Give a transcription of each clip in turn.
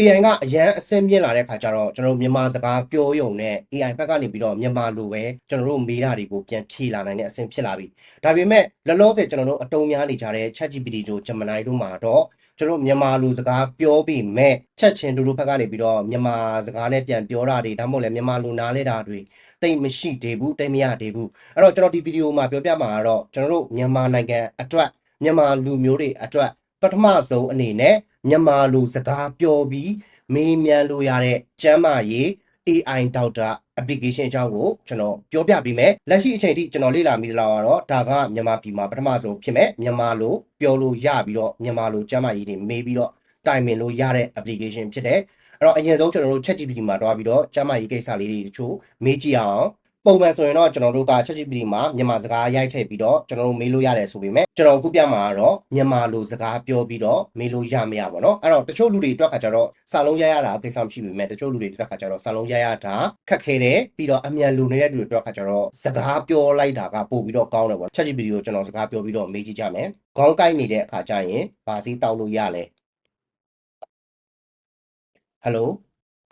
AI ကအရန်အဆင့်မြင့်လာတဲ့ခါကျတော့ကျွန်တော်တို့မြန်မာစကားပြောရုံနဲ့ AI ဘက်ကနေပြီးတော့မြန်မာလိုပဲကျွန်တော်တို့မေးတာတွေကိုပြန်ဖြေလာနိုင်တဲ့အဆင့်ဖြစ်လာပြီဒါပေမဲ့လောလောဆယ်ကျွန်တော်တို့အတုံးများနေကြတဲ့ ChatGPT တို့ Gemini တို့မှာတော့ကျွန်တော်တို့မြန်မာလိုစကားပြောပြီးမဲ့ချက်ချင်းတို့တို့ဘက်ကနေပြီးတော့မြန်မာစကားနဲ့ပြန်ပြောတာတွေဒါမှမဟုတ်လည်းမြန်မာလိုနားလဲတာတွေတိတ်မရှိသေးဘူးတိတ်မရသေးဘူးအဲ့တော့ကျွန်တော်ဒီဗီဒီယိုမှာပြောပြမှာကတော့ကျွန်တော်တို့မြန်မာနိုင်ငံအတွက်မြန်မာလူမျိုးတွေအတွက်ပထမဆုံးအနေနဲ့ မြန်မာလိုစကားပြောပြီးမေးမြန်းလို့ရတဲ့ကျမ်းမာရေး AI Doctor application အကြောင်းကိုကျွန်တော်ပြောပြပေးမယ်လက်ရှိအချိန်ထိကျွန်တော်လေ့လာမိတဲ့လောက်ကတော့ဒါကမြန်မာပြည်မှာပထမဆုံးဖြစ်မဲ့မြန်မာလိုပြောလို့ရပြီးတော့မြန်မာလိုကျမ်းမာရေးတွေမေးပြီးတော့တိုင်ပင်လို့ရတဲ့ application ဖြစ်တယ်အဲ့တော့အရင်ဆုံးကျွန်တော်တို့ ChatGPT မှာတွားပြီးတော့ကျမ်းမာရေးကိစ္စလေးတွေတချို့မေးကြည့်အောင် ပုံမှန်ဆိုရင်တော့ကျွန်တော်တို့က ChatGPT မှာမြန်မာစကားရိုက်ထည့်ပြီးတော့ကျွန်တော်တို့မေးလို့ရတယ်ဆိုပေမဲ့ကျွန်တော်အခုပြမှာကတော့မြန်မာလိုစကားပြောပြီးတော့မေးလို့ရမရပါတော့အဲ့တော့တချို့လူတွေအတွက်ခါကြတော့စာလုံးရရတာကိစ္စမရှိပေမဲ့တချို့လူတွေအတွက်ခါကြတော့စာလုံးရရတာခက်ခဲတယ်ပြီးတော့အမြန်လူနေတဲ့လူတွေအတွက်ခါကြတော့စကားပြောလိုက်တာကပို့ပြီးတော့ကောင်းတယ်ပေါ့ ChatGPT ကိုကျွန်တော်စကားပြောပြီးတော့မေးကြည့်ကြမယ်ခေါင်းကိုက်နေတဲ့အခါကျရင်ဗာစီတောက်လို့ရလဲဟယ်လို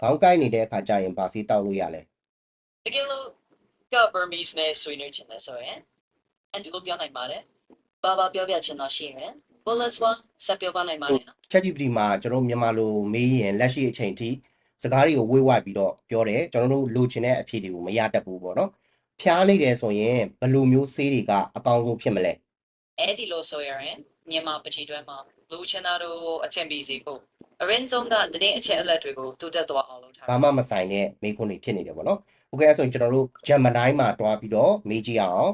ခေါင်းကိုက်နေတဲ့အခါကျရင်ဗာစီတောက်လို့ရလဲတကယ်လို့ က Burmese နဲ့ဆွေးနွေးချင်တယ်ဆိုရင်အန်ဒီလိုပြောနိုင်ပါတယ်။ဘာဘာပြောပြချင်တော့ရှိရင် bullets one ဆက်ပြောပါနိုင်ပါတယ်နော် ChatGPT မှာကျွန်တော်မြန်မာလိုမေးရင်လက်ရှိအချိန်ထိစကားတွေကိုဝေ့ဝိုက်ပြီးတော့ပြောတယ်ကျွန်တော်တို့လိုချင်တဲ့အဖြေတွေကိုမရတတ်ဘူးပေါ့နော်ဖျားနေတယ်ဆိုရင်ဘယ်လိုမျိုးဆေးတွေကအကောင်းဆုံးဖြစ်မလဲ။အဲ့ဒီလိုဆိုရင်မြန်မာပချီတွဲမှာလူချင်တာတို့အချင်းပြီးစီဖို့အရင်ဆုံးကတည်င်းအချက်အလက်တွေကိုတူတက်သွားအောင်လုပ်ထားဘာမှမဆိုင်တဲ့မေးခွန်းတွေဖြစ်နေတယ်ပေါ့နော် โอเคအဲ့ဆိုရင်ကျွန်တော်တို့ Gemini မှာတွားပြီးတော့မေးကြည့်အောင်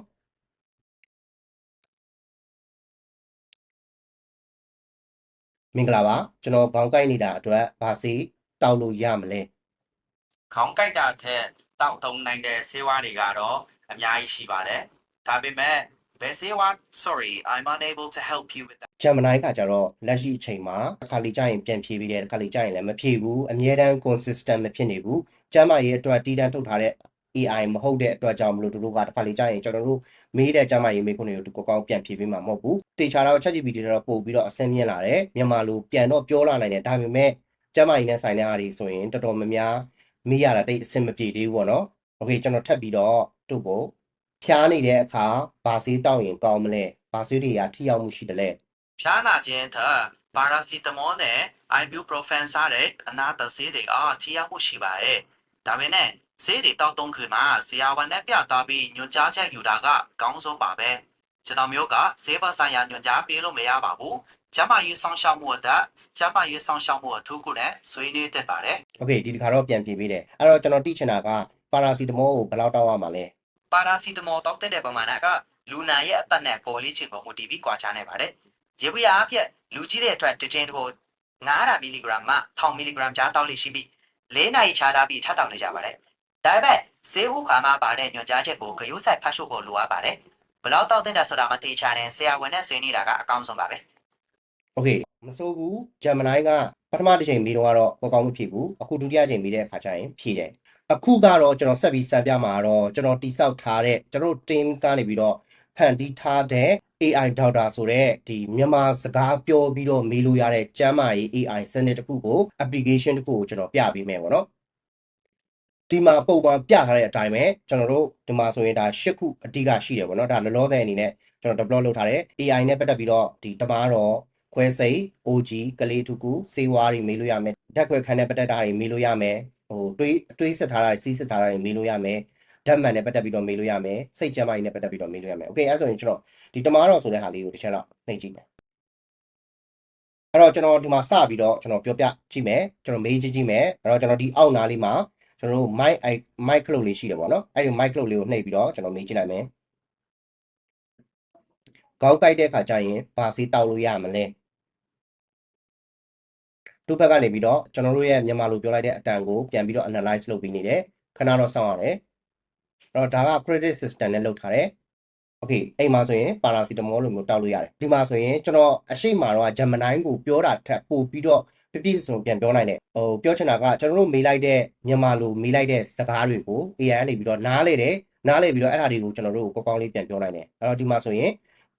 မင်္ဂလာပါကျွန်တော်ခေါင်းကိုက်နေတာအတွက်ဗာဆေးတောက်လို့ရမလဲ ခေါင်းကိုက်တာထက်တောက်တုံနိုင်တဲ့ဆေးဝါးတွေကတော့အများကြီးရှိပါတယ်ဒါပေမဲ့ဘယ်ဆေးဝါး sorry i'm unable to help you with that Gemini ကကြတော့လက်ရှိအချိန်မှာတစ်ခါလေကြာရင်ပြန်ဖြေပြီးတယ်တစ်ခါလေကြာရင်လည်းမဖြေဘူးအမြဲတမ်း consistent မဖြစ်နေဘူး ကျမ်းမာရေးအတွက်တည်တံ့ထုတ်ထားတဲ့ AI မဟုတ်တဲ့အတွက်ကြောင့်မလို့တို့တို့ကတစ်ခါလေကြာရင်ကျွန်တော်တို့မေးတဲ့ကျမ်းမာရေးမေးခွန်းတွေကိုသူကောကောင်းပြန်ဖြေပေးမှာမဟုတ်ဘူးတေချာတော့ ChatGPT တွေတော့ပို့ပြီးတော့အဆင့်မြင့်လာတယ်မြန်မာလိုပြန်တော့ပြောလာနိုင်တယ်ဒါပေမဲ့ကျမ်းမာရေးနဲ့ဆိုင်တဲ့အားတွေဆိုရင်တော်တော်များများမေးရတာတိတ်အဆင်မပြေသေးဘူးပေါ့နော်โอเคကျွန်တော်ထပ်ပြီးတော့သူ့ကိုဖျားနေတဲ့အခါဗာဆေးတောက်ရင်ကောင်းမလဲဗာဆေးတွေကထိရောက်မှုရှိတယ်လဲ ဖျားနာခြင်းထက်ပါရာစီတမောနဲ့ ibuprofen စတဲ့အနာတဆေးတွေအားထိရောက်မှုရှိပါတယ် ဒါပေမဲ့ဆေးတွေတောက်တုံးခွေမှာဆရာဝန်နဲ့ပြသပြီးညွှန်ကြားချက်ယူတာကကောင်းဆုံးပါပဲကျွန်တော်မျိုးကဆေးဘဆိုင်ရာညွှန်ကြားပေးလို့မရပါဘူးကျမရေးဆောင်ရှောက်မှုအတွက်ကျမရေးဆောင်ရှောက်မှုအထူးကုနဲ့ဆွေးနွေးတတ်ပါတယ် โอเคဒီတစ်ခါတော့ပြန်ပြေးပေးတယ်အဲ့တော့ကျွန်တော်တိချင်တာကပါရာစီတမောကိုဘယ်လောက်တောက်ရမှာလဲ ပါရာစီတမောတောက်တဲ့ပမာဏကလူနာရဲ့အသက်နဲ့ပေါ်လေးချင်းပေါ်မူတည်ပြီးကွာခြားနေပါတယ်။ရေပွေအားဖြင့်လူကြီးတဲ့အတွက်တစ်ချင်းတစ်ကို900မီလီဂရမ်မှ1000မီလီဂရမ်ကြားတောက်လို့ရှိပြီး ၄နာရီခြားထားပြီးထပ်တောင်းနေကြပါတယ်။ဒါပေမဲ့ဈေးဥခါမှာပါတဲ့ညွှန်ကြားချက်ကိုဂရုစိုက်ဖတ်ရှုဖို့လိုအပ်ပါတယ်။ဘလောက်တောက်တင်တာဆိုတာမသေးချာတဲ့ဆရာဝန်နဲ့ဆွေးနွေးတာကအကောင်းဆုံးပါပဲ။ Okay မဆိုးဘူးဂျမနိုင်းကပထမတစ်ချိန်ပြီးတော့ကတော့မကောင်းမဖြစ်ဘူးအခုဒုတိယချိန်ပြီးတဲ့အခါကျရင်ဖြည့်တယ်အခုကတော့ကျွန်တော်ဆက်ပြီးစံပြမှာတော့ကျွန်တော်တိဆောက်ထားတဲ့ကျွန်တော် team ကနေပြီးတော့ဖန်တီးထားတဲ့ AI Doctor ဆိုတဲ့ဒီမြန်မာစကားပြောပြီးတော့မေးလို့ရတဲ့ကျမ်းမာရေး AI စနစ်တစ်ခုကို application တစ်ခုကိုကျွန်တော်ပြပေးမယ်ပေါ့နော်ဒီမှာပုံမှန်ပြထားတဲ့အတိုင်းပဲကျွန်တော်တို့ဒီမှာဆိုရင်ဒါ၈ခုအတိကရှိတယ်ပေါ့နော်ဒါလောလောဆယ်အနေနဲ့ကျွန်တော် develop လုပ်ထားတဲ့ AI နဲ့ပတ်သက်ပြီးတော့ဒီတမားတော့ခွဲစိတ် OG ကလေးထုကူစေဝါးတွေမေးလို့ရမယ်ဓာတ်ခွဲခန်းနဲ့ပတ်သက်တာတွေမေးလို့ရမယ်ဟိုတွေးတွေးစစ်ထားတာတွေစီးစစ်ထားတာတွေမေးလို့ရမယ် ဓာတ်မှန်နဲ့ပတ်သက်ပြီးတော့မေးလို့ရမယ်စိတ်ကြမ်းမာရေးနဲ့ပတ်သက်ပြီးတော့မေးလို့ရမယ်โอเคအဲ့ဆိုရင်ကျွန်တော်ဒီတမားတော့ဆိုတဲ့ဟာလေးကိုတစ်ချက်တော့နှိပ်ကြည့်မယ်အဲ့တော့ကျွန်တော်ဒီမှာစပြီးတော့ကျွန်တော်ပြောပြကြည့်မယ်ကျွန်တော်မေးကြည့်ကြည့်မယ်အဲ့တော့ကျွန်တော်ဒီအောက်နားလေးမှာကျွန်တော်တို့ mic mic ကလုတ်လေးရှိတယ်ပေါ့နော်အဲ့ဒီ mic ကလုတ်လေးကိုနှိပ်ပြီးတော့ကျွန်တော်မေးကြည့်လိုက်မယ်ကောင်းတိုက်တဲ့ခါကျရင်ဘာစေးတောက်လို့ရမလဲသူ့ဘက်ကနေပြီးတော့ကျွန်တော်တို့ရဲ့မြန်မာလိုပြောလိုက်တဲ့အတန်ကိုပြန်ပြီးတော့ analyze လုပ်ပြီးနေတယ်ခဏတော့စောင့်ရတယ်အဲ့ တော့ဒါက credit system နဲ့လုပ်ထားတယ် okay အိမ်မှာဆိုရင်ပါရာစီတမောလိုမျိုးတောက်လို့ရတယ်ဒီမှာဆိုရင်ကျွန်တော်အရှိမာတော့ဂျမနိုင်းကိုပြောတာထပ်ပို့ပြီးတော့ပြပြစုံပြန်ပြောနိုင်တယ်ဟိုပြောချင်တာကကျွန်တော်တို့မေးလိုက်တဲ့မြန်မာလိုမေးလိုက်တဲ့စကားတွေကို AI ကနေပြီးတော့နားလေတယ်နားလေပြီးတော့အဲ့ဒါတွေကိုကျွန်တော်တို့ကောင်းကောင်းလေးပြန်ပြောနိုင်တယ်အဲ့တော့ဒီမှာဆိုရင်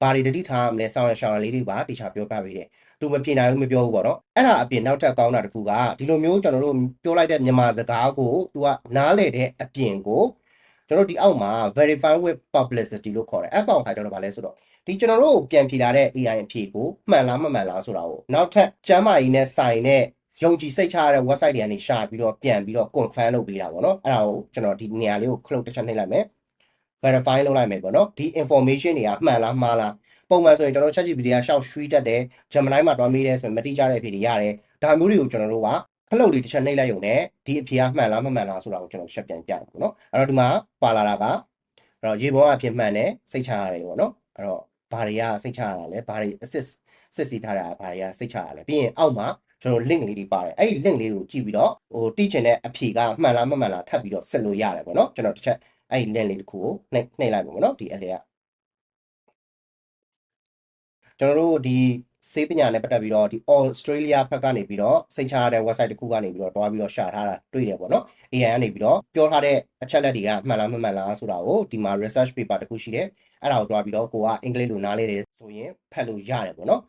ဘာတွေတတိထားမလဲဆောင်းရရှောင်းလေးတွေပါတေချာပြောပြပေးတယ်သူမပြေနိုင်ဘူးမပြောဘူးပေါ့နော်အဲ့ဒါအပြင်နောက်ထပ်ကောင်းတာတစ်ခုကဒီလိုမျိုးကျွန်တော်တို့ပြောလိုက်တဲ့မြန်မာစကားကို तू ကနားလေတဲ့အပြင်ကို ကျွန်တော်တို့ဒီအောက်မှာ verify with publicity လို့ခေါ်တယ်အဲ့ကောင်ခါကျတော့ဗာလဲဆိုတော့ဒီကျွန်တော်တို့ပြန်ဖြေလာတဲ့ AI အဖြေကိုမှန်လားမမှန်လားဆိုတာကိုနောက်ထပ်ကျမ်းမာရေးနဲ့ဆိုင်တဲ့ယုံကြည်စိတ်ချရတဲ့ website တွေကနေရှာပြီးတော့ပြန်ပြီးတော့ confirm လုပ်ပေးတာပေါ့နော်အဲ့ဒါကိုကျွန်တော်ဒီနေရာလေးကို close တစ်ချက်နှိပ်လိုက်မယ် verify လုပ်လိုက်မယ်ပေါ့နော်ဒီ information တွေကမှန်လားမှားလားပုံမှန်ဆိုရင်ကျွန်တော် ChatGPT ကရှောက်ရွှီးတတ်တယ် Gemini မှာတွားမိတယ်ဆိုရင်မတိကျတဲ့အဖြေတွေရတယ်ဒါမျိုးတွေကိုကျွန်တော်တို့က ခလုတ်လေးတစ်ချက်နှိပ်လိုက်ရုံနဲ့ဒီအဖြေကမှန်လားမမှန်လားဆိုတာကိုကျွန်တော်ချက်ပြန်ပြတယ်ပေါ့နော်အဲ့တော့ဒီမှာပါလာတာကအဲ့တော့ရေပုံအဖြစ်မှန်တယ်စိတ်ချရတယ်ပေါ့နော်အဲ့တော့ဘာတွေကစိတ်ချရတာလဲဘာတွေ assist စစ်စီထားတာဘာတွေကစိတ်ချရလဲပြီးရင်အောက်မှာကျွန်တော် link လေးတွေပါတယ်အဲ့ဒီ link လေးကိုကြည့်ပြီးတော့ဟိုတိကျင်တဲ့အဖြေကမှန်လားမမှန်လားထပ်ပြီးတော့ဆက်လို့ရတယ်ပေါ့နော်ကျွန်တော်တစ်ချက်အဲ့ဒီ link လေးတစ်ခုကိုနှိပ်နှိပ်လိုက်ပါပေါ့နော်ဒီအလေကကျွန်တော်တို့ဒီ စေးပညာနဲ့ပတ်သက်ပြီးတော့ဒီ Australia ဘက်ကနေပြီးတော့စိတ်ချရတဲ့ website တစ်ခုကနေပြီးတော့တွားပြီးတော့ရှာထားတာတွေ့တယ်ပေါ့နော် AI ကနေပြီးတော့ပြောထားတဲ့အချက်လက်တွေကမှန်လားမမှန်လားဆိုတာကိုဒီမှာ research paper တစ်ခုရှိတယ်အဲ့ဒါကိုတွားပြီးတော့ကိုကအင်္ဂလိပ်လိုနားလေတယ်ဆိုရင်ဖတ်လို့ရတယ်ပေါ့နော်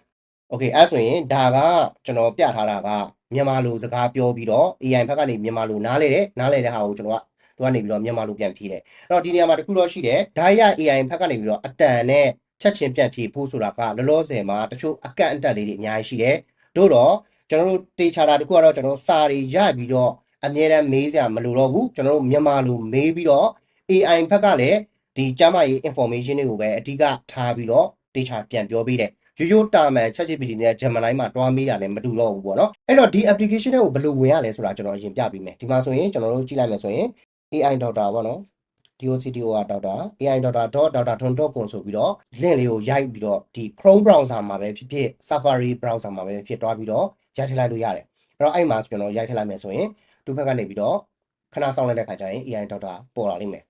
Okay အဲ့ဆိုရင်ဒါကကျွန်တော်ပြထားတာကမြန်မာလိုစကားပြောပြီးတော့ AI ဘက်ကနေမြန်မာလိုနားလေတယ်နားလေတဲ့ဟာကိုကျွန်တော်ကသူကနေပြီးတော့မြန်မာလိုပြန်ဖြေတယ်အဲ့တော့ဒီနေရာမှာတစ်ခုတော့ရှိတယ်ဒါရ AI ဘက်ကနေပြီးတော့အတန်နဲ့ ချက်ချင်းပြန်ဖြေဖို့ဆိုတာကလောလောဆယ်မှာတချို့အကန့်အတက်လေးတွေအများကြီးရှိတယ်တို့တော့ကျွန်တော်တို့တေချာတာတစ်ခုကတော့ကျွန်တော်စာတွေရပြီးတော့အမြဲတမ်းမေးစရာမလိုတော့ဘူးကျွန်တော်တို့မြန်မာလိုမေးပြီးတော့ AI ဘက်ကလည်းဒီကျမ်းမာရေး information တွေကိုပဲအဓိကထားပြီးတော့တေချာပြန်ပြောပေးတယ်ရိုးရိုးတာမန် ChatGPT နဲ့ Gemini မှာတွားမိတာလည်းမတူတော့ဘူးပေါ့နော်အဲ့တော့ဒီ application တွေကိုဘယ်လိုဝင်ရလဲဆိုတာကျွန်တော်အရင်ပြပေးမယ်ဒီမှာဆိုရင်ကျွန်တော်တို့ကြည့်လိုက်မယ်ဆိုရင် AI Doctor ပေါ့နော် doctor doctor ai doctor.doctor.com ဆိုပြီးတော့ link လေးကိုရိုက်ပြီးတော့ဒီ Chrome browser မှာပဲဖြစ်ဖြစ် Safari browser မှာပဲဖြစ်တွားပြီးတော့ရိုက်ထည့်လိုက်လို့ရတယ်အဲ့တော့အဲ့မှာကျွန်တော်ရိုက်ထည့်လိုက်မယ်ဆိုရင်သူ့ဘက်ကနေပြီးတော့ခဏစောင့်လိုက်တဲ့ခါကျရင် AI doctor ပေါ်လာလိမ့်မယ်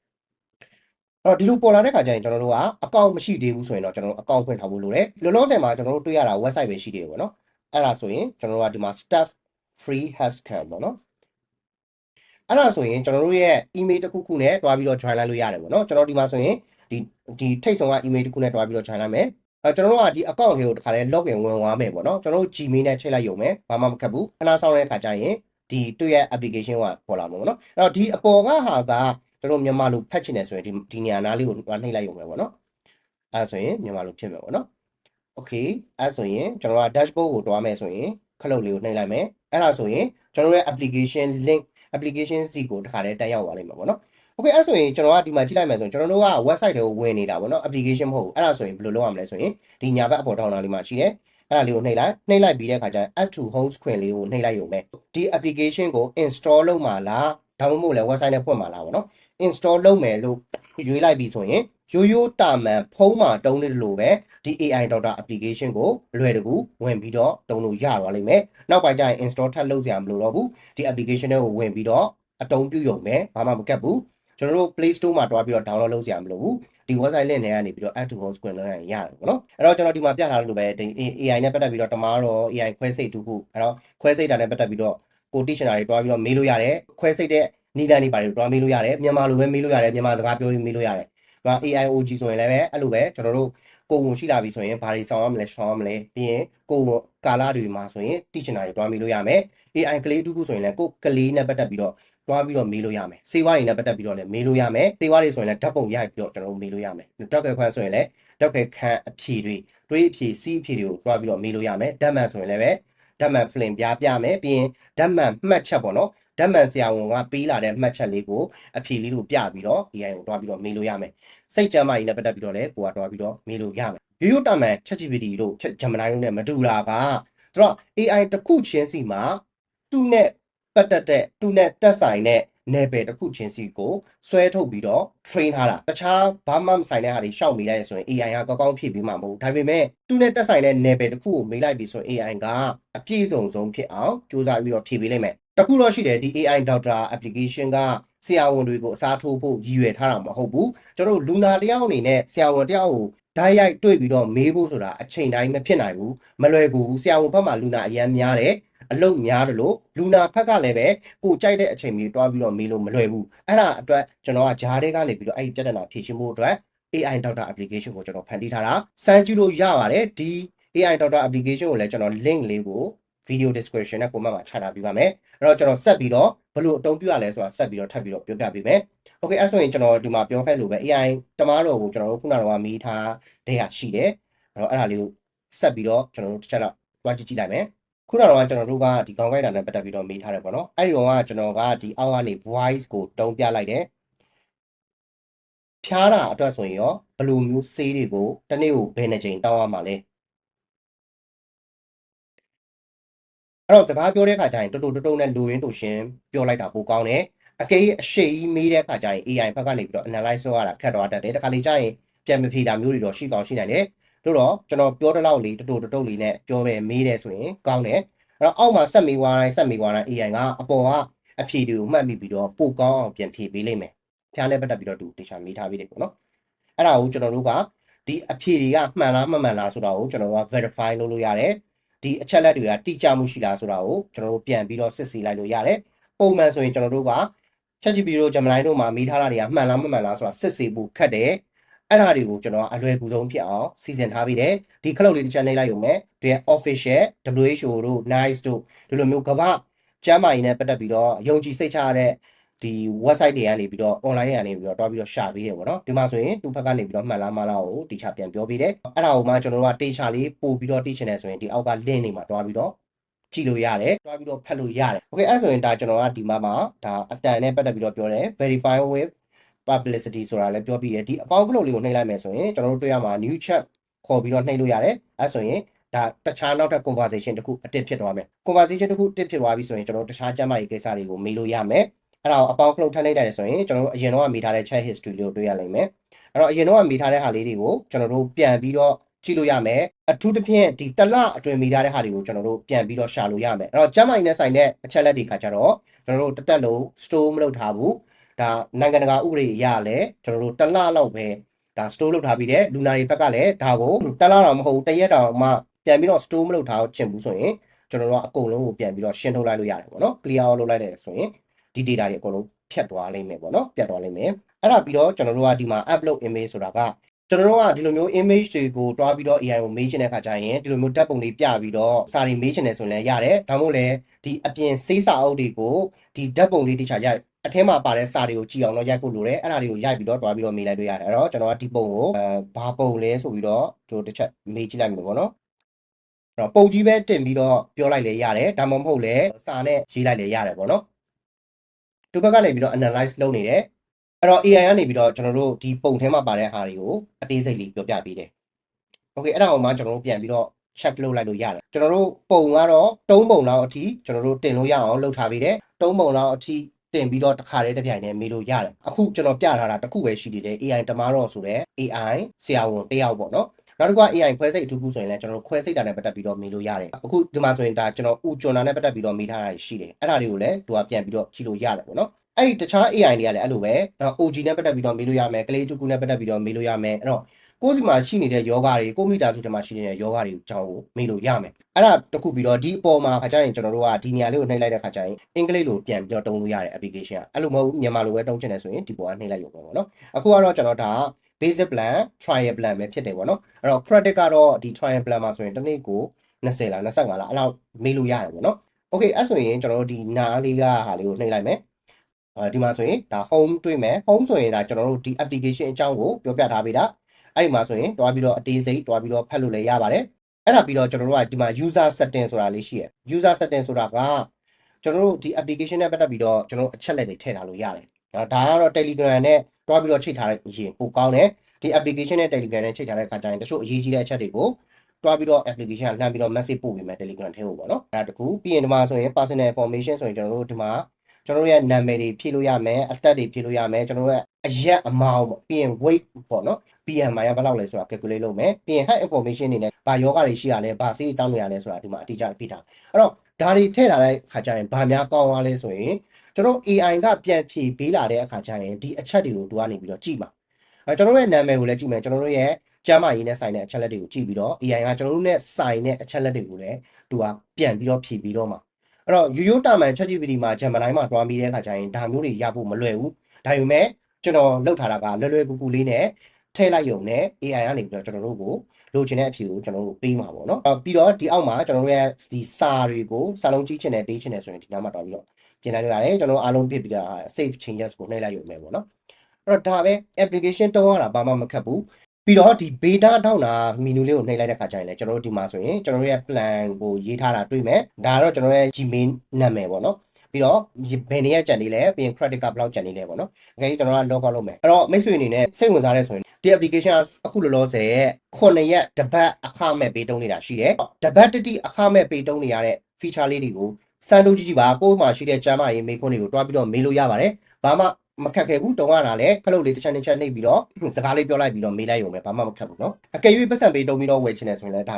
အဲ့တော့ဒီလိုပေါ်လာတဲ့ခါကျရင်ကျွန်တော်တို့ကအကောင့်မရှိသေးဘူးဆိုရင်တော့ကျွန်တော်တို့အကောင့်ဖွင့်ထားဖို့လိုတယ်လောလောဆယ်မှာကျွန်တော်တို့တွေ့ရတာ website ပဲရှိသေးတယ်ပေါ့နော်အဲ့ဒါဆိုရင်ကျွန်တော်တို့ကဒီမှာ staff free hascan ပေါ့နော် အဲ့ဒါဆိုရင်ကျွန်တော်တို့ရဲ့ email တစ်ခုခုနဲ့တွားပြီးတော့ join လိုက်လို့ရတယ်ပေါ့နော်ကျွန်တော်ဒီမှာဆိုရင်ဒီဒီထိတ်ဆုံးက email တစ်ခုနဲ့တွားပြီးတော့ join လိုက်မယ်အဲကျွန်တော်တို့ကဒီ account လေးကိုတစ်ခါလဲ login ဝင်သွားမယ်ပေါ့နော်ကျွန်တော်တို့ Gmail နဲ့ချိန်လိုက်ရုံပဲဘာမှမခက်ဘူးခဏဆောင်တဲ့အခါကျရင်ဒီတွေ့ရဲ့ application ကပေါ်လာမှာပေါ့နော်အဲ့တော့ဒီအပေါ်ကဟာကကျွန်တော်မြန်မာလိုဖတ်ချင်တယ်ဆိုရင်ဒီဒီနေရာနားလေးကိုနှိပ်လိုက်ရုံပဲပေါ့နော်အဲဆိုရင်မြန်မာလိုဖြစ်မယ်ပေါ့နော် okay အဲဆိုရင်ကျွန်တော်က dashboard ကိုတွားမယ်ဆိုရင်ခလုတ်လေးကိုနှိပ်လိုက်မယ်အဲ့ဒါဆိုရင်ကျွန်တော်ရဲ့ application link application စီကိုတစ်ခါတည်းတက်ရောက်သွားလိမ့်မယ်ပေါ့နော် okay အဲ့ဆိုရင်ကျွန်တော်ကဒီမှာကြည့်လိုက်မယ်ဆိုရင်ကျွန်တော်တို့က website တွေကိုဝင်နေတာပေါ့နော် application မဟုတ်ဘူးအဲ့ဒါဆိုရင်ဘယ်လိုလုပ်ရမလဲဆိုရင်ဒီညာဘက်အပေါ်ထောင်းတာလေးမှာရှိတယ်အဲ့ဒါလေးကိုနှိပ်လိုက်နှိပ်လိုက်ပြီးတဲ့အခါကျရင် add to home screen လေးကိုနှိပ်လိုက်ရုံပဲဒီ application ကို install လုပ်မှာလားဒါမှမဟုတ်လည်း website နဲ့ဖွင့်မှာလားပေါ့နော် install လုပ်မယ်လို့ရွေးလိုက်ပြီဆိုရင် ရိုးရိုးတာမန်ဖုန်းမှာတုံးနေလို့ပဲဒီ AI Doctor application ကိုလွယ်တကူဝင်ပြီးတော့တုံးလို့ရသွားလိမ့်မယ်နောက်ပိုင်းကျရင် install ထပ်လုပ်စရာမလိုတော့ဘူးဒီ application တွေကိုဝင်ပြီးတော့အသုံးပြုရုံပဲဘာမှမကတ်ဘူးကျွန်တော်တို့ Play Store မှာတွားပြီးတော့ download လုပ်စရာမလိုဘူးဒီ website link ထဲကနေပြီးတော့ add to home screen လုပ်ရရင်ရတယ်ပေါ့နော်အဲ့တော့ကျွန်တော်ဒီမှာပြထားလို့ပဲဒီ AI နဲ့ပတ်သက်ပြီးတော့တမားတော့ AI ခွဲစိတ်တူခုအဲ့တော့ခွဲစိတ်တာနဲ့ပတ်သက်ပြီးတော့ကိုတိရှင်တာတွေတွားပြီးတော့မေးလို့ရတယ်ခွဲစိတ်တဲ့နီလန်တွေပါတယ်တွားမေးလို့ရတယ်မြန်မာလိုပဲမေးလို့ရတယ်မြန်မာစကားပြောပြီးမေးလို့ရတယ် ဒါ AIOG ဆိုရင်လည်းပဲအဲ့လိုပဲကျွန်တော်တို့ကိုယ်ဝင်ရှိလာပြီဆိုရင်ဘာတွေဆောင်ရမလဲရှောင်းရမလဲပြီးရင်ကိုယ်ကာလာတွေမှာဆိုရင်တိရှင်တာတွေတွားမေးလို့ရမယ် AI ကလေးတူခုဆိုရင်လည်းကိုယ်ကလေးနဲ့ပတ်သက်ပြီးတော့တွားပြီးတော့မေးလို့ရမယ်စေဝါတွေနဲ့ပတ်သက်ပြီးတော့လည်းမေးလို့ရမယ်စေဝါတွေဆိုရင်လည်းဓာတ်ပုံရိုက်ပြီးတော့ကျွန်တော်တို့မေးလို့ရမယ်ဓာတ်ခွဲခွန်းဆိုရင်လည်းဓာတ်ခွဲခန်းအဖြေတွေတွေးအဖြေစီးအဖြေတွေကိုတွားပြီးတော့မေးလို့ရမယ်ဓာတ်မှန်ဆိုရင်လည်းပဲဓာတ်မှန် film ပြပြမယ်ပြီးရင်ဓာတ်မှန်မှတ်ချက်ပေါ့နော် ဓာတ်မှန်ဆရာဝန်ကပေးလာတဲ့မှတ်ချက်လေးကိုအဖြေလေးကိုပြပြီးတော့ AI ကိုတွားပြီးတော့မေးလို့ရမယ်စိတ်ကြမ်းမာကြီးနဲ့ပတ်သက်ပြီးတော့လည်းကိုကတွားပြီးတော့မေးလို့ရမယ်ရိုးရိုးတာမန် ChatGPT တို့ Gemini တို့နဲ့မတူတာကသူတို့ AI တစ်ခုချင်းစီမှာသူ့နဲ့ပတ်သက်တဲ့သူ့နဲ့တက်ဆိုင်တဲ့နယ်ပယ်တစ်ခုချင်းစီကိုဆွဲထုတ်ပြီးတော့ train ထားတာတခြားဘာမှမဆိုင်တဲ့ဟာတွေရှောက်မိလိုက်ရဆိုရင် AI ကကောင်းကောင်းဖြည့်ပြီးမှမဟုတ်ဘူးဒါပေမဲ့သူနဲ့တက်ဆိုင်တဲ့နယ်ပယ်တစ်ခုကိုမေးလိုက်ပြီဆိုရင် AI ကအပြည့်စုံဆုံးဖြစ်အောင်စူးစမ်းပြီးတော့ဖြည့်ပေးလိုက်မယ် တခုတော့ရှိတယ်ဒီ AI Doctor application ကဆရာဝန်တွေကိုအစားထိုးဖို့ရည်ရွယ်ထားတာမဟုတ်ဘူးကျွန်တော်တို့လူနာတယောက်အနေနဲ့ဆရာဝန်တယောက်ကိုဓာတ်ရိုက်တွေ့ပြီးတော့မေးဖို့ဆိုတာအချိန်တိုင်းမဖြစ်နိုင်ဘူးမလွယ်ကူဘူးဆရာဝန်ဘက်မှာလူနာအရန်များတယ်အလုပ်များတယ်လို့လူနာဖက်ကလည်းပဲကိုကြိုက်တဲ့အချိန်မျိုးတွားပြီးတော့မေးလို့မလွယ်ဘူးအဲ့ဒါအတွက်ကျွန်တော်ကဂျားတဲ့ကနေပြီးတော့အဲ့ဒီပြဿနာဖြေရှင်းဖို့အတွက် AI Doctor application ကိုကျွန်တော်ဖန်တီးထားတာစမ်းကြည့်လို့ရပါတယ်ဒီ AI Doctor application ကိုလည်းကျွန်တော် link လေးကို video description နဲ့ comment မှာချထားပေးပါမယ်အဲ့တော့ကျွန်တော်ဆက်ပြီးတော့ဘယ်လိုအသုံးပြုရလဲဆိုတာဆက်ပြီးတော့ထပ်ပြီးတော့ပြောပြပေးမယ် okay အဲ့ဆိုရင်ကျွန်တော်ဒီမှာပြောခဲ့လို့ပဲ AI တမားတော်ကိုကျွန်တော်တို့ခုနကတော့မေးထားတဲ့ဟာရှိတယ်အဲ့တော့အဲ့ဒါလေးကိုဆက်ပြီးတော့ကျွန်တော်တို့တစ်ချက်တော့တွားကြည့်ကြည့်လိုက်မယ်ခုနကတော့ကျွန်တော်တို့ကဒီခေါင်းကိုက်တာနဲ့ပတ်သက်ပြီးတော့မေးထားတယ်ပေါ့နော်အဲ့ဒီကောင်ကကျွန်တော်ကဒီအောက်ကနေ voice ကိုတုံးပြလိုက်တယ်ဖြားတာအတွက်ဆိုရင်ရောဘယ်လိုမျိုးဆေးတွေကိုတစ်နေ့ကိုဘယ်နှကြိမ်တောင်းရမှာလဲ အဲ့တော့စကားပြောတဲ့အခါကျရင်တူတူတုံတုံနဲ့လူရင်းတူရှင်းပြောလိုက်တာပိုကောင်းတယ်အကယ်၍အရှိကြီးမေးတဲ့အခါကျရင် AI ဘက်ကနေပြီးတော့ analyze လုပ်ရတာခက်တော့တတ်တယ်တခါလေကျရင်ပြန်မဖြေတာမျိုးတွေတော့ရှိကောင်းရှိနိုင်တယ်တို့တော့ကျွန်တော်ပြောတဲ့လောက်လေးတူတူတုံလေးနဲ့ပြောတယ်မေးတယ်ဆိုရင်ကောင်းတယ်အဲ့တော့အောက်မှာဆက်မေးသွားတိုင်းဆက်မေးသွားတိုင်း AI ကအပေါ်ကအဖြေတွေကိုမှတ်မိပြီးတော့ပိုကောင်းအောင်ပြန်ဖြေပေးလိမ့်မယ်ဖျားနဲ့ပတ်သက်ပြီးတော့သူတေချာမေးထားပြီးတယ်ပေါ့နော်အဲ့ဒါကိုကျွန်တော်တို့ကဒီအဖြေတွေကမှန်လားမမှန်လားဆိုတာကိုကျွန်တော်တို့က verify လုပ်လို့ရတယ် ဒီအချက်လက်တွေကတိကျမှုရှိလားဆိုတာကိုကျွန်တော်တို့ပြန်ပြီးတော့စစ်ဆေးလိုက်လို့ရတယ်ပုံမှန်ဆိုရင်ကျွန်တော်တို့က ChatGPT တို့ Gemini တို့မှာမေးထားတာတွေကမှန်လားမမှန်လားဆိုတာစစ်ဆေးဖို့ခက်တယ်အဲ့ဒါတွေကိုကျွန်တော်ကအလွယ်ကူဆုံးဖြစ်အောင်စီစဉ်ထားပြီးတယ်ဒီခလုတ်လေးတစ်ချက်နှိပ်လိုက်ရုံနဲ့ဒီ official WHO တို့ NICE တို့ဒီလိုမျိုးကမ္ဘာကျန်းမာရေးနဲ့ပတ်သက်ပြီးတော့ယုံကြည်စိတ်ချရတဲ့ ဒီ website တွေကနေပြီးတော့ online တွေကနေပြီးတော့တွားပြီးတော့ရှာပေးတယ်ပေါ့နော်ဒီမှာဆိုရင်သူ့ဘက်ကနေပြီးတော့မှန်လားမလားကိုတေချာပြန်ပြောပေးတယ်အဲ့ဒါကိုမှကျွန်တော်တို့ကတေချာလေးပို့ပြီးတော့တေချင်တယ်ဆိုရင်ဒီအောက်က link တွေမှာတွားပြီးတော့ကြည့်လို့ရတယ်တွားပြီးတော့ဖတ်လို့ရတယ်။ Okay အဲ့ဆိုရင်ဒါကျွန်တော်ကဒီမှာမှာဒါအတန်နဲ့ပတ်သက်ပြီးတော့ပြောတယ် verify with publicity ဆိုတာလည်းပြောပြီးရဒီအပေါင်းကလုတ်လေးကိုနှိပ်လိုက်မယ်ဆိုရင်ကျွန်တော်တို့တွေ့ရမှာ new chat ခေါ်ပြီးတော့နှိပ်လို့ရတယ်။အဲ့ဆိုရင်ဒါတခြားနောက်ထပ် conversation တစ်ခုအတစ်ဖြစ်သွားမယ်။ conversation တစ်ခုတစ်ဖြစ်သွားပြီဆိုရင်ကျွန်တော်တို့တခြားကျမ်းမာရေးကိစ္စတွေကိုမေးလို့ရမယ်။ အဲ့ဒါကိုအပေါင်းကလုတ်ထပ်လိုက်တယ်ဆိုရင်ကျွန်တော်တို့အရင်တော့မေးထားတဲ့ chat history လေးကိုတွေ့ရလိမ့်မယ်။အဲ့တော့အရင်တော့မေးထားတဲ့ဟာလေးတွေကိုကျွန်တော်တို့ပြန်ပြီးတော့ကြည့်လို့ရမယ်အထူးသဖြင့်ဒီတလအတွင်မိထားတဲ့ဟာတွေကိုကျွန်တော်တို့ပြန်ပြီးတော့ရှာလို့ရမယ်အဲ့တော့ကျမ်းမာရေးနဲ့ဆိုင်တဲ့အချက်လက်တွေကကြတော့ကျွန်တော်တို့တက်တက်လုံး store မလုပ်ထားဘူးဒါနိုင်ငံတကာဥပဒေအရလည်းကျွန်တော်တို့တလလောက်ပဲဒါ store လုပ်ထားပြီးတဲ့လူနာတွေဘက်ကလည်းဒါကိုတလတော့မဟုတ်တရက်တောင်မှပြန်ပြီးတော့ store မလုပ်ထားချင်ဘူးဆိုရင်ကျွန်တော်တို့ကအကုန်လုံးကိုပြန်ပြီးတော့ရှင်းထုတ်လိုက်လို့ရတယ်ပေါ့နော် clear လုပ်လိုက်တယ်ဆိုရင် ဒီ data တွေအကုန်လုံးဖြတ်သွားလိမ့်မယ်ပေါ့နော်ပြတ်သွားလိမ့်မယ်အဲ့ဒါပြီးတော့ကျွန်တော်တို့ကဒီမှာ upload image ဆိုတာကကျွန်တော်တို့ကဒီလိုမျိုး image တွေကိုတွားပြီးတော့ AI ကိုမေးချင်တဲ့အခါကျရင်ဒီလိုမျိုးဓာတ်ပုံလေးပြပြီးတော့စာတွေမေးချင်တယ်ဆိုရင်လည်းရတယ်ဒါမှမဟုတ်လည်းဒီအပြင်စေးစာအုပ်တွေကိုဒီဓာတ်ပုံလေးတခြားရိုက်အထဲမှာပါတဲ့စာတွေကိုကြည့်အောင်တော့ရိုက်ဖို့လိုတယ်အဲ့ဒါတွေကိုရိုက်ပြီးတော့တွားပြီးတော့မေးလိုက်လို့ရတယ်အဲ့တော့ကျွန်တော်ကဒီပုံကိုအဲဘာပုံလဲဆိုပြီးတော့တို့တစ်ချက်မေးကြည့်လိုက်မယ်ပေါ့နော်အဲ့တော့ပုံကြီးပဲတင်ပြီးတော့ပြောလိုက်လေရတယ်ဒါမှမဟုတ်လည်းစာနဲ့ရေးလိုက်လေရတယ်ပေါ့နော် ဒီဘက်ကနေပြီးတော့ analyze လုပ်နေတယ်အဲ့တော့ AI ကနေပြီးတော့ကျွန်တော်တို့ဒီပုံထဲမှာပါတဲ့ဟာတွေကိုအသေးစိတ်လေးပြောပြပေးတယ်။ Okay အဲ့ဒါအောင်မှကျွန်တော်တို့ပြန်ပြီးတော့ check လုပ်လိုက်လို့ရတယ်။ကျွန်တော်တို့ပုံကတော့၃ပုံလောက်အထိကျွန်တော်တို့တင်လို့ရအောင်လုပ်ထားပေးတယ်။၃ပုံလောက်အထိတင်ပြီးတော့တစ်ခါတည်းတစ်ပြိုင်တည်းမေးလို့ရတယ်။အခုကျွန်တော်ပြထားတာတစ်ခုပဲရှိသေးတယ် AI တမားတော့ဆိုတဲ့ AI ဆရာဝန်တစ်ယောက်ပေါ့နော်။ နောက်တစ်ခုက AI ခွဲစိတ်အထူးကူဆိုရင်လည်းကျွန်တော်တို့ခွဲစိတ်တာနဲ့ပတ်သက်ပြီးတော့မေးလို့ရတယ်။အခုဒီမှာဆိုရင်ဒါကျွန်တော်ဥကျွန်တာနဲ့ပတ်သက်ပြီးတော့မေးထားတာရှိတယ်။အဲ့ဒါတွေကိုလည်းသူကပြန်ပြီးတော့ကြည့်လို့ရတယ်ပေါ့နော်။အဲ့ဒီတခြား AI တွေကလည်းအဲ့လိုပဲ OG နဲ့ပတ်သက်ပြီးတော့မေးလို့ရမယ်ကလေးတူကူနဲ့ပတ်သက်ပြီးတော့မေးလို့ရမယ်အဲ့တော့ကိုယ်စီမှာရှိနေတဲ့ယောဂတွေကိုမိသားစုထဲမှာရှိနေတဲ့ယောဂတွေကိုကြောင်းကိုမေးလို့ရမယ်အဲ့ဒါတခုပြီးတော့ဒီအပေါ်မှာခါကျရင်ကျွန်တော်တို့ကဒီနေရာလေးကိုနှိပ်လိုက်တဲ့ခါကျရင်အင်္ဂလိပ်လိုပြန်ပြီးတော့တုံးလို့ရတဲ့ application ကအဲ့လိုမဟုတ်ဘူးမြန်မာလိုပဲတုံးချင်တယ်ဆိုရင်ဒီပေါ်ကနှိပ်လိုက်ရုံပဲပေါ့နော်အခုကတော့ကျွန်တော်ဒါ basic plan trial plan ပဲဖြစ်တယ်ပေါ့နော်အဲ့တော့ credit ကတော့ဒီ trial plan မှာဆိုရင်တစ်နေ့ကို20လား25လားအဲ့လောက်မေးလို့ရတယ်ပေါ့နော် okay အဲ့ဆိုရင်ကျွန်တော်တို့ဒီနားလေးကဟာလေးကိုနှိပ်လိုက်မယ်အဲဒီမှာဆိုရင်ဒါ home တွေ့မယ် home ဆိုရင်ဒါကျွန်တော်တို့ဒီ application အကြောင်းကိုပြောပြထားပေးတာအဲ့ဒီမှာဆိုရင်တွားပြီးတော့အသေးစိတ်တွားပြီးတော့ဖတ်လို့လည်းရပါတယ်အဲ့ဒါပြီးတော့ကျွန်တော်တို့ကဒီမှာ user setting ဆိုတာလေးရှိရယ် user setting ဆိုတာကကျွန်တော်တို့ဒီ application နဲ့ပတ်သက်ပြီးတော့ကျွန်တော်တို့အချက်လက်တွေထည့်ထားလို့ရတယ်ဒါကတော့ Telegram နဲ့ တွားပြီးတော့ချိန်ထားရင်ပိုကောင်းတယ်ဒီ application နဲ့ Telegram နဲ့ချိန်ထားတဲ့အခါကျရင်တချို့အရေးကြီးတဲ့အချက်တွေကိုတွားပြီးတော့ application ကလှမ်းပြီးတော့ message ပို့ပေးမယ် Telegram ထဲကိုပေါ့နော်အဲ့ဒါတကူပြီးရင်ဒီမှာဆိုရင် personal information ဆိုရင်ကျွန်တော်တို့ဒီမှာကျွန်တော်တို့ရဲ့နာမည်တွေဖြည့်လို့ရမယ်အသက်တွေဖြည့်လို့ရမယ်ကျွန်တော်တို့ရဲ့အရက်အမောင်းပေါ့ပြီးရင် weight ပေါ့နော် BMI ကဘယ်လောက်လဲဆိုတာ calculate လုပ်မယ်ပြီးရင် height information တွေနဲ့ဘာယောဂတွေရှိရလဲဘာဆေးတောင်းနေရလဲဆိုတာဒီမှာအတိအကျပြထားအဲ့တော့ဒါတွေထည့်လာတဲ့ခါကျရင်ဘာများကောင်းသွားလဲဆိုရင် ကျွန်တော် AI ကပြန်ဖြေပေးလာတဲ့အခါကျရင်ဒီအချက်တွေကိုသူကနေပြီးတော့ကြည့်ပါအဲကျွန်တော်တို့ရဲ့နာမည်ကိုလည်းကြည့်မယ်ကျွန်တော်တို့ရဲ့ကျမ်းမာရေးနဲ့ဆိုင်တဲ့အချက်လက်တွေကိုကြည့်ပြီးတော့ AI ကကျွန်တော်တို့နဲ့ဆိုင်တဲ့အချက်လက်တွေကိုလည်းသူကပြန်ပြီးတော့ဖြေပြီးတော့မှာအဲ့တော့ရိုးရိုးတာမန် ChatGPT မှာ Gemini မှာတွားပြီးတဲ့အခါကျရင်ဒါမျိုးတွေရဖို့မလွယ်ဘူးဒါပေမဲ့ကျွန်တော်လောက်ထားတာကလွယ်လွယ်ကူကူလေးနဲ့ထည့်လိုက်ရုံနဲ့ AI ကနေပြီးတော့ကျွန်တော်တို့ကို လိုချင်တဲ့အဖြေကိုကျွန်တော်တို့ပေးမှာပေါ့နော်အော်ပြီးတော့ဒီအောက်မှာကျွန်တော်တို့ရဲ့ဒီစာတွေကိုစာလုံးကြီးချင်တယ်တေးချင်တယ်ဆိုရင်ဒီနားမှာတွားပြီးတော့ပြင်လိုက်လို့ရတယ်ကျွန်တော်အားလုံးပြစ်ပြီးတော့ save changes ကိုနှိပ်လိုက်ရုံပဲပေါ့နော်အဲ့တော့ဒါပဲ application တုံးရတာဘာမှမခက်ဘူးပြီးတော့ဒီ beta တောင်းတာ menu လေးကိုနှိပ်လိုက်တဲ့ခါကျရင်လည်းကျွန်တော်တို့ဒီမှာဆိုရင်ကျွန်တော်တို့ရဲ့ plan ကိုရေးထားတာတွေ့မယ်ဒါကတော့ကျွန်တော်ရဲ့ Gmail နာမည်ပေါ့နော် ပြီးတော့ဘယ်နေရာကြံနေလဲပြီးရင် credit card ဘယ်လောက်ကြံနေလဲပေါ့နော်အကယ်၍ကျွန်တော်က log out လုပ်မယ်အဲ့တော့မိတ်ဆွေအနေနဲ့စိတ်ဝင်စားတဲ့ဆိုရင်ဒီ application ကအခုလောလောဆယ်9ရက်တစ်ပတ်အခမဲ့ပေးတုံးနေတာရှိတယ်တစ်ပတ်တတိအခမဲ့ပေးတုံးနေရတဲ့ feature လေးတွေကိုစမ်းတုံးကြည့်ကြည့်ပါကိုယ်မှာရှိတဲ့ကျမ်းမာရေးမေးခွန်းတွေကိုတွားပြီးတော့မေးလို့ရပါတယ်ဘာမှမခက်ခဲဘူးတုံးရတာလည်းခလုတ်လေးတစ်ချက်တစ်ချက်နှိပ်ပြီးတော့စကားလေးပြောလိုက်ပြီးတော့မေးလိုက်ရုံပဲဘာမှမခက်ဘူးเนาะအကယ်၍ပတ်စံပေးတုံးပြီးတော့ဝယ်ချင်တယ်ဆိုရင်လည်းဒါ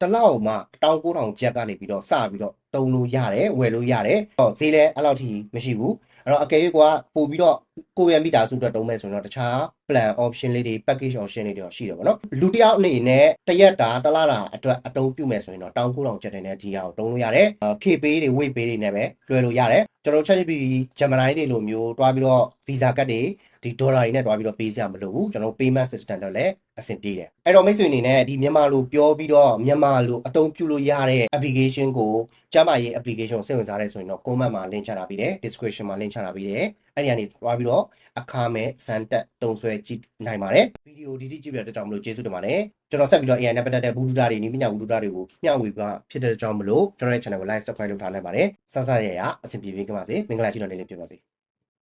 တစ်လောက်မှ19000ကျပ်ကနေပြီးတော့စပြီးတော့တုံးလို့ရတယ်ဝယ်လို့ရတယ်ဟောဈေးလည်းအဲ့လောက်ထိမရှိဘူးအဲ့တော့အကယ်၍ကပို့ပြီးတော့ကိုယ်ရမိတာစုအတွက်တုံးမယ်ဆိုရင်တော့တခြား plan option လေးတွေ package option လေးတွေတော့ရှိတယ်ပေါ့နော်လူတစ်ယောက်အနေနဲ့တစ်ရက်တာတစ်လတာအတွက်အတုံးပြုမယ်ဆိုရင်တော့19000ကျပ်တယ်နဲ့ဒီဟာကိုတုံးလို့ရတယ်အာ K pay တွေ weight pay တွေနဲ့ပဲလွှဲလို့ရတယ်ကျွန်တော် ChatGPT Gemini တွေလိုမျိုးတွားပြီးတော့ visa card တွေဒီ dollar တွေနဲ့တွားပြီးတော့ပေးစရာမလိုဘူးကျွန်တော် payment system တော့လည်းအဆင်ပြေတယ်အဲ့တော့မိတ်ဆွေအနေနဲ့ဒီမြန်မာလိုပြောပြီးတော့မြန်မာလိုအတုံးပြုလို့ရတဲ့ application ကိုကျမ်းမာရေး application ကိုစိတ်ဝင်စားရဲဆိုရင်တော့ comment မှာ link ချထားပေးတယ် description မှာ link ချထားပေးတယ် အဲ့ဒီကနေတွားပြီးတော့အခမဲ့စမ်းတက်တုံးဆွဲကြည့်နိုင်ပါတယ်ဗီဒီယိုဒီတိကြည့်ပြတဲ့အတွက်ကြောင့်မလို့ကျေးဇူးတင်ပါတယ်ကျွန်တော်ဆက်ပြီးတော့ AI နဲ့ပတ်သက်တဲ့ဘူးဒူတာတွေနီးပညာဘူးဒူတာတွေကိုမျှဝေပြဖြစ်တဲ့အတွက်ကြောင့်မလို့ကျွန်တော်ရဲ့ channel ကို like subscribe လုပ်ထားနိုင်ပါတယ်စစရရအဆင်ပြေပြေကြပါစေမင်္ဂလာရှိတော်နေ့လေးဖြစ်ပါစေ